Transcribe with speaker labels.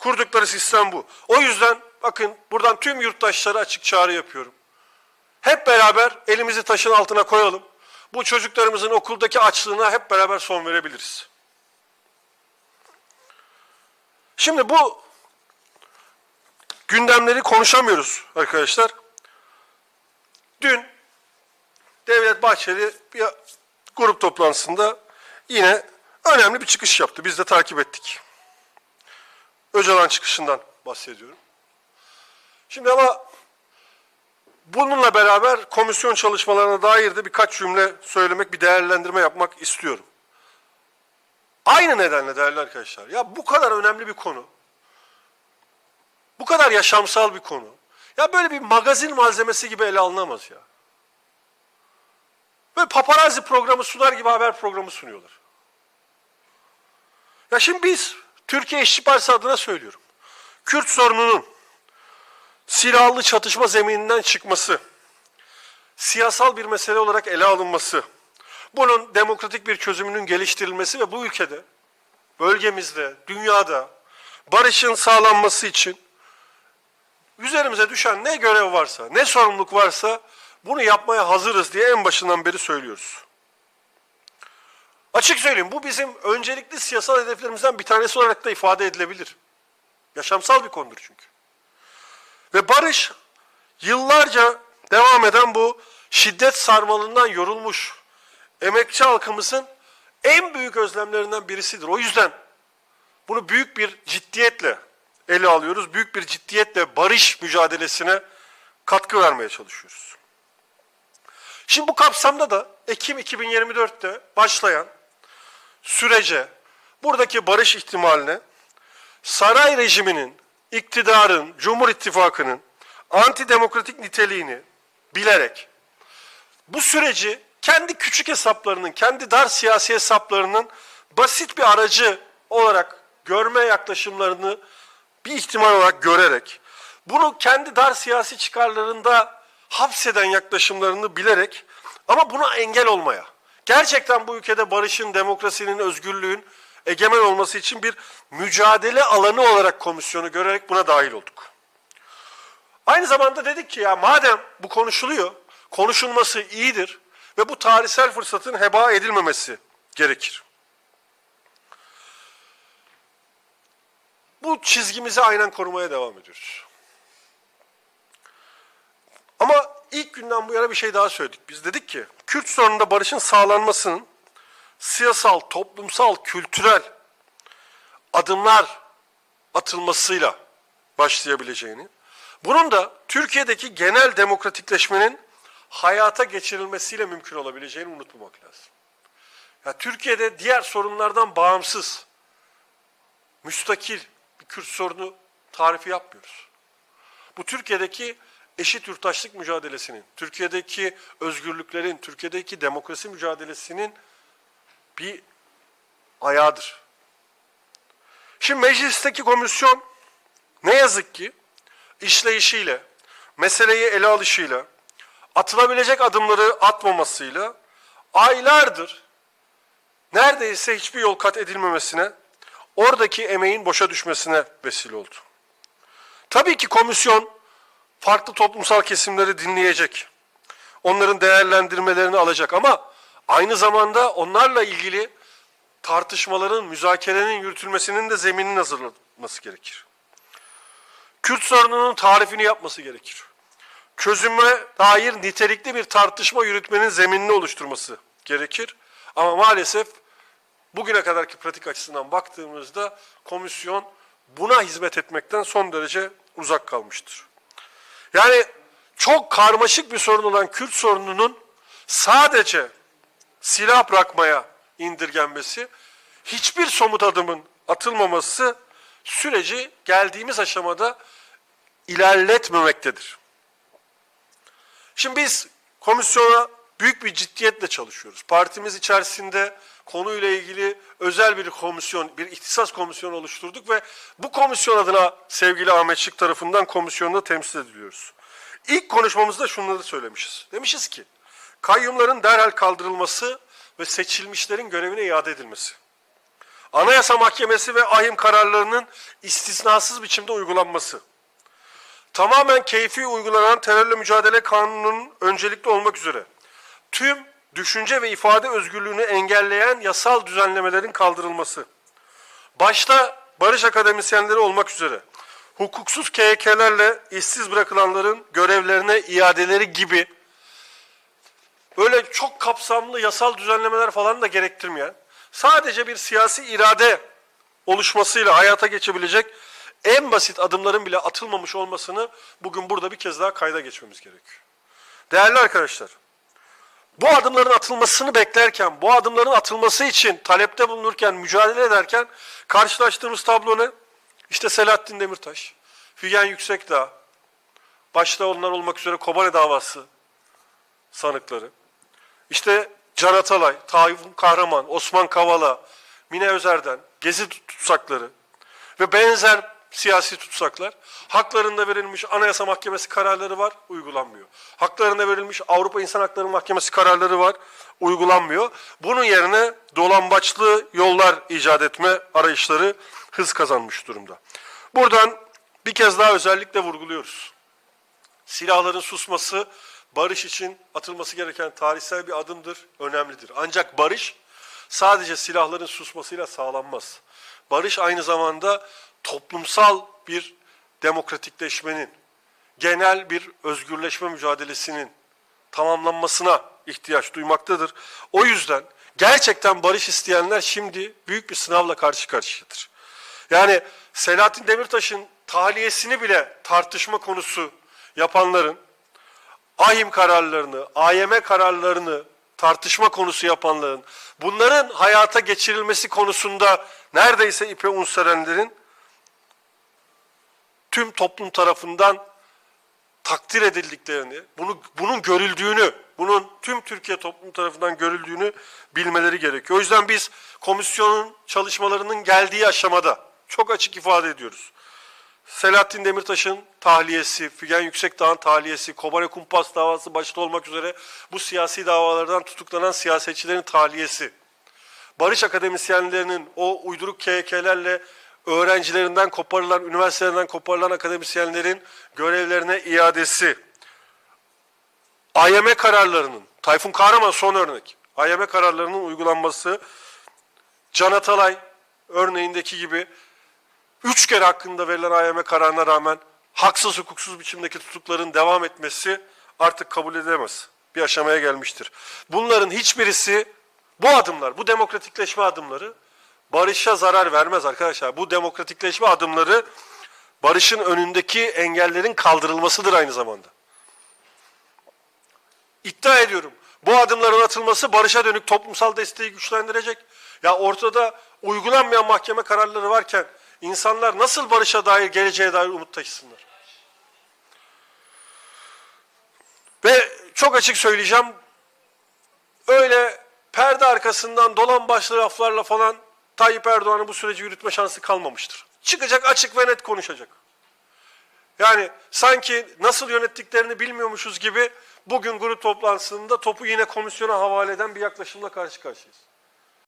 Speaker 1: Kurdukları sistem bu. O yüzden bakın buradan tüm yurttaşlara açık çağrı yapıyorum. Hep beraber elimizi taşın altına koyalım. Bu çocuklarımızın okuldaki açlığına hep beraber son verebiliriz. Şimdi bu gündemleri konuşamıyoruz arkadaşlar. Dün Devlet Bahçeli bir grup toplantısında yine önemli bir çıkış yaptı. Biz de takip ettik. Öcalan çıkışından bahsediyorum. Şimdi ama bununla beraber komisyon çalışmalarına dair de birkaç cümle söylemek, bir değerlendirme yapmak istiyorum. Aynı nedenle değerli arkadaşlar. Ya bu kadar önemli bir konu. Bu kadar yaşamsal bir konu. Ya böyle bir magazin malzemesi gibi ele alınamaz ya. Böyle paparazzi programı sunar gibi haber programı sunuyorlar. Ya şimdi biz Türkiye İşçi Partisi adına söylüyorum. Kürt sorununun silahlı çatışma zemininden çıkması, siyasal bir mesele olarak ele alınması, bunun demokratik bir çözümünün geliştirilmesi ve bu ülkede, bölgemizde, dünyada barışın sağlanması için üzerimize düşen ne görev varsa, ne sorumluluk varsa bunu yapmaya hazırız diye en başından beri söylüyoruz. Açık söyleyeyim bu bizim öncelikli siyasal hedeflerimizden bir tanesi olarak da ifade edilebilir. Yaşamsal bir konudur çünkü. Ve barış yıllarca devam eden bu şiddet sarmalından yorulmuş emekçi halkımızın en büyük özlemlerinden birisidir. O yüzden bunu büyük bir ciddiyetle ele alıyoruz. Büyük bir ciddiyetle barış mücadelesine katkı vermeye çalışıyoruz. Şimdi bu kapsamda da Ekim 2024'te başlayan sürece buradaki barış ihtimaline saray rejiminin, iktidarın, Cumhur İttifakı'nın antidemokratik niteliğini bilerek bu süreci kendi küçük hesaplarının, kendi dar siyasi hesaplarının basit bir aracı olarak görme yaklaşımlarını bir ihtimal olarak görerek bunu kendi dar siyasi çıkarlarında hapseden yaklaşımlarını bilerek ama buna engel olmaya, gerçekten bu ülkede barışın, demokrasinin, özgürlüğün egemen olması için bir mücadele alanı olarak komisyonu görerek buna dahil olduk. Aynı zamanda dedik ki ya madem bu konuşuluyor, konuşulması iyidir ve bu tarihsel fırsatın heba edilmemesi gerekir. Bu çizgimizi aynen korumaya devam ediyoruz. Ama ilk günden bu yana bir şey daha söyledik. Biz dedik ki Kürt sorununda barışın sağlanmasının siyasal, toplumsal, kültürel adımlar atılmasıyla başlayabileceğini, bunun da Türkiye'deki genel demokratikleşmenin hayata geçirilmesiyle mümkün olabileceğini unutmamak lazım. Ya Türkiye'de diğer sorunlardan bağımsız, müstakil bir Kürt sorunu tarifi yapmıyoruz. Bu Türkiye'deki eşit yurttaşlık mücadelesinin, Türkiye'deki özgürlüklerin, Türkiye'deki demokrasi mücadelesinin bir ayağıdır. Şimdi meclisteki komisyon ne yazık ki işleyişiyle, meseleyi ele alışıyla, atılabilecek adımları atmamasıyla aylardır neredeyse hiçbir yol kat edilmemesine, oradaki emeğin boşa düşmesine vesile oldu. Tabii ki komisyon farklı toplumsal kesimleri dinleyecek. Onların değerlendirmelerini alacak ama aynı zamanda onlarla ilgili tartışmaların, müzakerenin yürütülmesinin de zemininin hazırlanması gerekir. Kürt sorununun tarifini yapması gerekir. Çözüme dair nitelikli bir tartışma yürütmenin zeminini oluşturması gerekir. Ama maalesef bugüne kadarki pratik açısından baktığımızda komisyon buna hizmet etmekten son derece uzak kalmıştır. Yani çok karmaşık bir sorun olan Kürt sorununun sadece silah bırakmaya indirgenmesi, hiçbir somut adımın atılmaması süreci geldiğimiz aşamada ilerletmemektedir. Şimdi biz komisyona büyük bir ciddiyetle çalışıyoruz. Partimiz içerisinde konuyla ilgili özel bir komisyon, bir ihtisas komisyonu oluşturduk ve bu komisyon adına sevgili Ahmet tarafından komisyonda temsil ediliyoruz. İlk konuşmamızda şunları söylemişiz. Demişiz ki, kayyumların derhal kaldırılması ve seçilmişlerin görevine iade edilmesi. Anayasa Mahkemesi ve ahim kararlarının istisnasız biçimde uygulanması. Tamamen keyfi uygulanan terörle mücadele kanununun öncelikli olmak üzere tüm düşünce ve ifade özgürlüğünü engelleyen yasal düzenlemelerin kaldırılması. Başta barış akademisyenleri olmak üzere hukuksuz KYK'lerle işsiz bırakılanların görevlerine iadeleri gibi böyle çok kapsamlı yasal düzenlemeler falan da gerektirmeyen sadece bir siyasi irade oluşmasıyla hayata geçebilecek en basit adımların bile atılmamış olmasını bugün burada bir kez daha kayda geçmemiz gerekiyor. Değerli arkadaşlar, bu adımların atılmasını beklerken, bu adımların atılması için talepte bulunurken, mücadele ederken karşılaştığımız tablo ne? İşte Selahattin Demirtaş, Figen Yüksekdağ, başta onlar olmak üzere Kobane davası sanıkları, işte Can Atalay, Tayfun Kahraman, Osman Kavala, Mine Özer'den, Gezi tutsakları ve benzer siyasi tutsaklar haklarında verilmiş Anayasa Mahkemesi kararları var, uygulanmıyor. Haklarında verilmiş Avrupa İnsan Hakları Mahkemesi kararları var, uygulanmıyor. Bunun yerine dolambaçlı yollar icat etme arayışları hız kazanmış durumda. Buradan bir kez daha özellikle vurguluyoruz. Silahların susması barış için atılması gereken tarihsel bir adımdır, önemlidir. Ancak barış sadece silahların susmasıyla sağlanmaz. Barış aynı zamanda toplumsal bir demokratikleşmenin, genel bir özgürleşme mücadelesinin tamamlanmasına ihtiyaç duymaktadır. O yüzden gerçekten barış isteyenler şimdi büyük bir sınavla karşı karşıyadır. Yani Selahattin Demirtaş'ın tahliyesini bile tartışma konusu yapanların ahim kararlarını, AYM kararlarını tartışma konusu yapanların, bunların hayata geçirilmesi konusunda neredeyse ipe un serenlerin tüm toplum tarafından takdir edildiklerini, bunu, bunun görüldüğünü, bunun tüm Türkiye toplumu tarafından görüldüğünü bilmeleri gerekiyor. O yüzden biz komisyonun çalışmalarının geldiği aşamada çok açık ifade ediyoruz. Selahattin Demirtaş'ın tahliyesi, Figen Yüksekdağ'ın tahliyesi, Kobane Kumpas davası başta olmak üzere bu siyasi davalardan tutuklanan siyasetçilerin tahliyesi, barış akademisyenlerinin o uyduruk KYK'lerle öğrencilerinden koparılan, üniversitelerinden koparılan akademisyenlerin görevlerine iadesi, AYM kararlarının, Tayfun Kahraman son örnek, AYM kararlarının uygulanması, Can Atalay örneğindeki gibi üç kere hakkında verilen AYM kararına rağmen haksız hukuksuz biçimdeki tutukların devam etmesi artık kabul edilemez. Bir aşamaya gelmiştir. Bunların hiçbirisi bu adımlar, bu demokratikleşme adımları barışa zarar vermez arkadaşlar. Bu demokratikleşme adımları barışın önündeki engellerin kaldırılmasıdır aynı zamanda. İddia ediyorum. Bu adımların atılması barışa dönük toplumsal desteği güçlendirecek. Ya ortada uygulanmayan mahkeme kararları varken insanlar nasıl barışa dair, geleceğe dair umut taşısınlar? Ve çok açık söyleyeceğim. Öyle perde arkasından dolan başlı laflarla falan Tayyip Erdoğan'ın bu süreci yürütme şansı kalmamıştır. Çıkacak açık ve net konuşacak. Yani sanki nasıl yönettiklerini bilmiyormuşuz gibi bugün grup toplantısında topu yine komisyona havale eden bir yaklaşımla karşı karşıyayız.